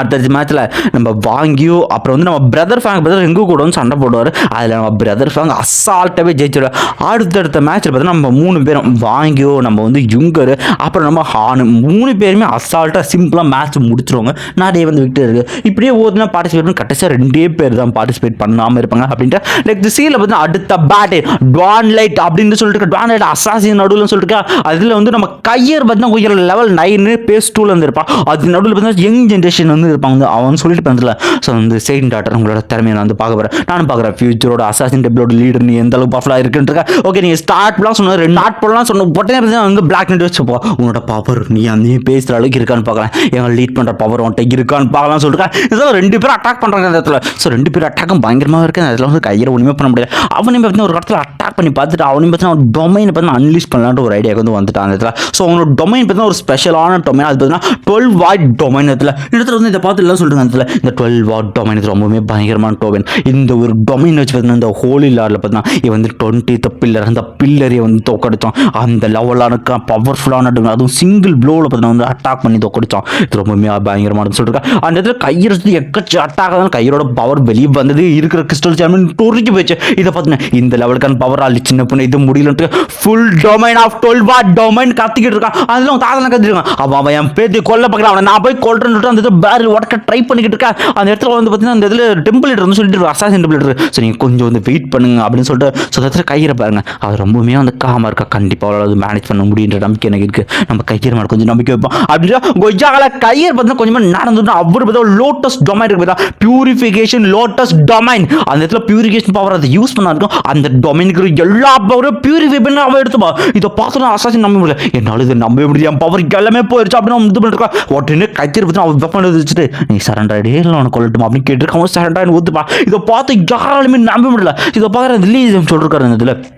அடுத்த மேட்ச்சில் நம்ம வாங்கியோ அப்புறம் வந்து நம்ம பிரதர் ஃபேங் பிரதர் எங்கே கூட வந்து சண்டை போடுவார். அதில் நம்ம பிரதர் ஃபேங் அசால்ட்டாகவே ஜெயிச்சிடுவார் அடுத்தடுத்த மேட்ச்சில் பார்த்தீங்கன்னா நம்ம மூணு பேரும் வாங்கியோ நம்ம வந்து யுங்கர் அப்புறம் நம்ம ஹானு மூணு பேருமே அசால்ட்டாக சிம்பிளாக மேட்ச் முடிச்சிருவாங்க. நிறைய வந்து விக்டர் இருக்கு. இப்படியே ஓதுனா பார்ட்டிசிபேட் பண்ணி கடைசியாக ரெண்டே பேர் தான் பார்ட்டிசிபேட் பண்ணாமல் இருப்பாங்க அப்படின்ட்டு. லைக் தி சீல பார்த்தீங்கன்னா அடுத்த பேட்டே டான் லைட் அப்படின்னு சொல்லிட்டு டான் லைட் அசாசின் நடுவில் சொல்லிட்டு அதில் வந்து நம்ம கையர் பார்த்தீங்கன்னா கொஞ்சம் லெவல் நைனு பேஸ் டூவில் இருந்திருப்பா. அது நடுவில் பார்த்தீங்கன்னா யங் ஜென்ரேஷன் வந்து இருப்பாங்க அவன் சொல்லிட்டு பண்ணல ஸோ வந்து செகண்ட் டாட்டர் உங்களோட திறமையை நான் வந்து பார்க்க போகிறேன் நானும் பார்க்குறேன். ஃபியூச்சரோட அசாசின் டெபிளோட லீடர் நீ எந்த அளவுக்கு பஃபலாக இருக்குன்றக்க ஓகே நீங்கள் ஸ்டார்ட் பண்ணலாம் சொன்ன ரெண்டு நாட் போடலாம் சொன்ன உடனே பார்த்தீங்கன்னா வந்து பிளாக் நெட் வச்சுப்போ உன்னோட பவர் நீ அந்த பேசுகிற அளவுக்கு இருக்கான்னு பார்க்கலாம். எங்களை லீட் பண்ணுற பவர் உன்ட்ட இருக்கான்னு பார்க்கலாம் சொல்லிட்டு இதெல்லாம் ரெண்டு பேரும் அட்டாக் பண்ணுறாங்க அந்த இடத்துல. ஸோ ரெண்டு பேரும் அட்டாக்கும் பயங்கரமாக இருக்கு. அதில் வந்து கையில் ஒன்றுமே பண்ண முடியாது அவனையும் பார்த்தீங்கன்னா ஒரு இடத்துல அட்டாக் பண்ணி பார்த்துட்டு அவனையும் பார்த்தீங்கன்னா டொமைன் பார்த்தீங்கன்னா அன்லீஸ் பண்ணலான்ற ஒரு ஐடியாவுக்கு வந்து வந்துட்டான் அந்த இடத்துல. ஸோ அவனோட டொமைன் பார்த்தீங்கன்னா ஒரு ஸ்பெஷலான டொமைன் அது பார்த்தீங்கன்னா டுவெல் வாய்ட் டொமைன் இடத்துல இடத்துல வந்து இதை பார்த்து எல்லாம் சொல்லிட்டு அந்த இடத்துல இந்த டுவெல் வாட் டொமைன் இது ரொம்பவுமே பயங்கரமான டொமைன் இந்த ஒரு டொமைன் வச்சு பார்த்தீங்கன்னா இந்த ஹோலி லாரில் பார்த்தீங்கன்னா இவன் வந்து டுவெண்ட்டி பில்லர் அந்த பில்லரை வந்து தோக்கடிச்சான். அந்த லெவலான பவர்ஃபுல்லான அதுவும் சிங்கிள் ப்ளோவில் பார்த்தீங்கன்னா வந்து அட்டாக் பண்ணி தோக்கடிச்சான். இது ரொம்பவுமே பயங்கரமானு சொல்லிருக்கேன் அந்த இடத்துல கையெழுத்து எக்கச்ச அட்டாக் தான் கையோட பவர் வெளியே வந்தது இருக்கிற கிறிஸ்டல் சாமின் டொறுக்கி போயிடுச்சு. இதை பார்த்தீங்கன்னா இந்த லெவலுக்கான பவர் ஆள் சின்ன பொண்ணு இது முடியலன்ட்டு full domain of duel what domain கத்திக்கிட்டு இருக்கான். அதில் அவன் தாத்தா கத்திட்டு இருக்கான். அவன் அவன் என் பேத்தி கொல்ல பார்க்கலாம் அவனை நான் போய் கொல்றேன்னு சொல்லிட்டு அந்த இடத்துல உடக்க ட்ரை பண்ணிக்கிட்டு இருக்கேன் அந்த இடத்துல வந்து பார்த்தீங்கன்னா அந்த இதில் டெம்பிள் வந்து சொல்லிட்டு அசாசன் டெம்பிள் ஸோ நீங்கள் கொஞ்சம் வந்து வெயிட் பண்ணுங்க அப்படின்னு சொல்லிட்டு ஸோ இடத்துல கையிற பாருங்க. அது ரொம்பவுமே வந்து காமா இருக்கா? கண்டிப்பாக அவளால் அது மேனேஜ் பண்ண முடியுன்ற நம்பிக்கை எனக்கு இருக்கு. நம்ம கையிற மேலே கொஞ்சம் நம்பிக்கை வைப்போம். அப்படின்னா கொய்யால கையர் பார்த்தீங்கன்னா கொஞ்சமாக நடந்துட்டு அவர் பார்த்தா லோட்டஸ் டொமைன் இருக்கு பார்த்தா பியூரிஃபிகேஷன் லோட்டஸ் டொமைன் அந்த இடத்துல பியூரிஃபிகேஷன் பவர் அதை யூஸ் பண்ணா இருக்கும். அந்த டொமைனுக்கு எல்லா பவரும் பியூரிஃபை பண்ணி அவன் எடுத்துப்பா இதை பார்த்து அசாசின் நம்ப முடியல. என்னால் இதை நம்ப முடியாது என் பவர் எல்லாமே போயிருச்சு அப்படின்னு இது பண்ணிருக்கா உடனே கைத்தறி பற்றி அவன் வெப்பன் வச்சுட்டு நீ சரண்டர் ஆகிடே இல்லை அவனை கொல்லட்டுமா அப்படின்னு கேட்டிருக்கான். சரண்டர் ஒத்துப்பா இதை பார்த்து யாராலுமே நம்ப முடியல. இதை பார்க்குற அந்த சொல்லிருக்காரு இந்த இதில்.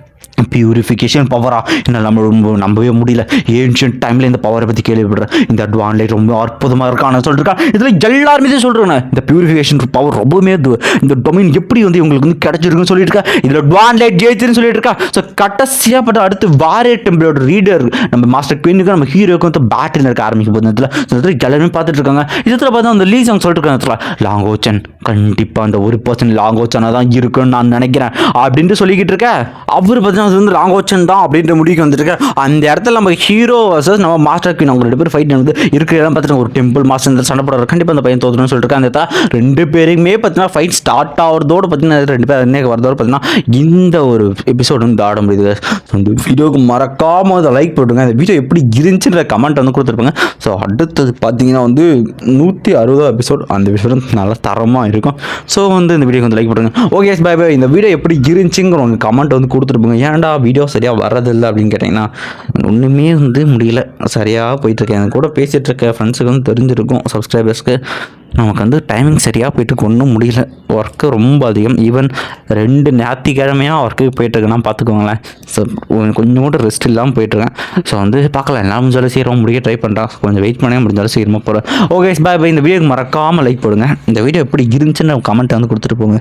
பியூரிஃபிகேஷன் பவரா என்னால் நம்ம ரொம்ப நம்பவே முடியல. ஏன்ஷியன் டைமில் இந்த பவரை பற்றி கேள்விப்படுறேன் இந்த அட்வான்டேஜ் ரொம்ப அற்புதமாக இருக்கான்னு சொல்லிருக்கான் இதில் எல்லாருமே தான் சொல்கிறேன் இந்த பியூரிஃபிகேஷன் பவர் ரொம்பவுமே இது. இந்த டொமைன் எப்படி வந்து உங்களுக்கு வந்து கிடச்சிருக்குன்னு சொல்லிட்டு இருக்கா இதில் லைட் ஜெயிச்சுன்னு சொல்லிட்டு இருக்கா ஸோ கடைசியாக பட்ட அடுத்து வாரே டெம்பிளோட ரீடர் நம்ம மாஸ்டர் குயினுக்கு நம்ம ஹீரோக்கும் வந்து பேட்டில் இருக்க ஆரம்பிக்கும் போது இதில் இதில் எல்லாருமே பார்த்துட்டு இருக்காங்க. இதில் பார்த்தா அந்த லீஸ் அவங்க சொல்லிட்டு இருக்காங்க. இடத்துல லாங்கோச்சன் கண்டிப்பாக அந்த ஒரு பர்சன்ட் லாங்கோச்சனாக தான் இருக்குன்னு நான் நினைக்கிறேன். அப்படின்ட்டு சொல்லிக்கிட்டு இருக்கேன் அவர் பார்த்தீங்கன்னா வந்து ராங்கோச்சன் தான் அப்படின்ற முடிவுக்கு வந்துட்டு அந்த இடத்துல நம்ம ஹீரோ வர்சஸ் நம்ம மாஸ்டர் குயின் அவங்க ரெண்டு பேர் ஃபைட் வந்து இருக்கிற இடம் பார்த்தீங்கன்னா ஒரு டெம்பிள் மாஸ்டர் இந்த சண்டை போடுற கண்டிப்பாக அந்த பையன் தோத்துணும்னு சொல்லிட்டு அந்த ரெண்டு பேருமே பார்த்தீங்கன்னா ஃபைட் ஸ்டார்ட் ஆகிறதோடு பார்த்தீங்கன்னா ரெண்டு பேர் என்ன வரதோடு பார்த்தீங்கன்னா இந்த ஒரு எபிசோடு வந்து ஆட முடியுது அந்த வீடியோக்கு மறக்காமல் அதை லைக் போட்டுங்க அந்த வீடியோ எப்படி இருந்துச்சுன்ற கமெண்ட் வந்து கொடுத்துருப்பாங்க. ஸோ அடுத்தது பார்த்தீங்கன்னா வந்து நூற்றி அறுபது எபிசோட் அந்த எபிசோடு நல்லா தரமாக இருக்கும். ஸோ வந்து இந்த வீடியோக்கு வந்து லைக் போட்டுருங்க. ஓகே பை பை இந்த வீடியோ எப்படி இருந்துச்சுங்கிற உங்கள் கமெண்ட் வந்து கொடுத்துருப்பாங்க ஏன்டா வீடியோ சரியாக வர்றதில்லை அப்படின்னு கேட்டிங்கன்னா ஒன்றுமே வந்து முடியல. சரியாக போயிட்டுருக்கேன். எனக்கு கூட பேசிகிட்டு இருக்க ஃப்ரெண்ட்ஸுக்கு வந்து தெரிஞ்சிருக்கும் சப்ஸ்கிரைபர்ஸ்க்கு நமக்கு வந்து டைமிங் சரியாக போயிட்டு ஒன்றும் முடியல. ஒர்க்கு ரொம்ப அதிகம். ஈவன் ரெண்டு ஞாயிற்றுக்கிழமையாக ஒர்க்குக்கு போயிட்டுருக்கேன்னா பார்த்துக்கோங்களேன். ஸோ கொஞ்சம் கூட ரெஸ்ட் இல்லாமல் போயிட்டுருக்கேன். ஸோ வந்து பார்க்கலாம். எல்லாம் முடிஞ்சாலும் சீக்கிரம் முடிய ட்ரை பண்ணுறேன் கொஞ்சம் வெயிட் பண்ணே முடிஞ்சாலும் சீக்கிரமாக போகிறேன் ஓகே பாய் பாய் இந்த வீடியோக்கு மறக்காமல் லைக் போடுங்க. இந்த வீடியோ எப்படி இருந்துச்சுன்னு கமெண்ட் வந்து கொடுத்துட்டு போங்க.